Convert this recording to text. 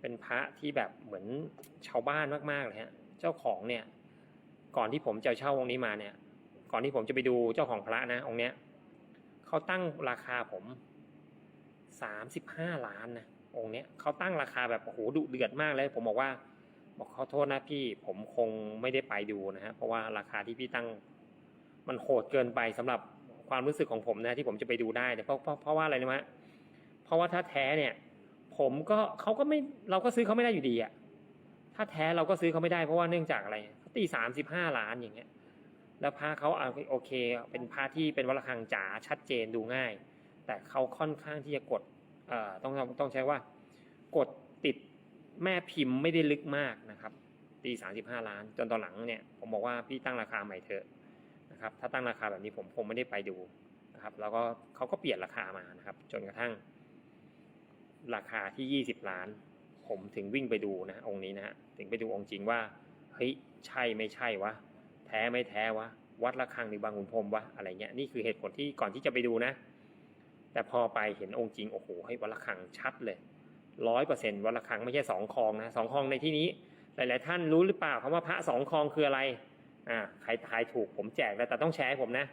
เป็นพระที่แบบเหมือนชาวบ้านมากๆเลยฮะ เจ้าของเนี่ย ก่อนที่ผมจะเช่าองค์นี้มาเนี่ย ก่อนที่ผมจะไปดูเจ้าของพระนะองค์เนี้ยเขาตั้งราคาผมสามสิบห้าล้านนะองค์เนี้ยเขาตั้งราคาแบบโอ้โหดุเดือดมากเลย ผมบอกว่า บอกขอโทษนะพี่ผมคงไม่ได้ไปดูนะฮะเพราะว่าราคาที่พี่ตั้ง มันโหดเกินไปสำหรับความรู้สึกของผมนะที่ผมจะไปดูได้เนี่ยเพราะเพราะเพราะว่าอะไรนะฮะเพราะว่าถ้าแท้เนี่ย ผมก็เขาก็ไม่เราก็ซื้อเขาไม่ได้อยู่ดีอะถ้าแท้เราก็ซื้อเขาไม่ได้เพราะว่าเนื่องจากอะไรเขาตีสามสิบห้าล้านอย่างเงี้ย แล้วพระเขาเอาโอเค เป็นพระที่เป็นวัลคังจ๋าชัดเจนดูง่าย แต่เขาค่อนข้างที่จะกดเอ่อต้องต้องใช้ว่า กดติดแม่พิมพ์ไม่ได้ลึกมากนะครับตีสามสิบห้าล้าน จนตอนหลังเนี่ยผมบอกว่าพี่ตั้งราคาใหม่เถอะนะครับ ถ้าตั้งราคาแบบนี้ผมคงไม่ได้ไปดูนะครับ แล้วก็เขาก็เปลี่ยนราคามานะครับ จนกระทั่ง ราคาที่ยี่สิบล้าน ผมถึงวิ่งไปดูนะองค์นี้นะฮะถึงไปดูองค์จริงว่าเฮ้ยใช่ไม่ใช่วะแท้ไม่แท้วะวัดระฆังหรือบางขุนพรมวะอะไรเงี้ยนี่คือเหตุผลที่ก่อนที่จะไปดูนะ แต่พอไปเห็นองค์จริงโอ้โหให้วัดระฆังชัดเลยร้อยเปอร์เซ็นต์วัดระฆังไม่ใช่สองคลองนะสองคลองในที่นี้ หลาย ๆ ท่านรู้หรือเปล่าคำว่าพระสองคลองคืออะไรอ่าใครทายถูกผมแจกแล้วแต่ต้องแชร์ให้ผมนะ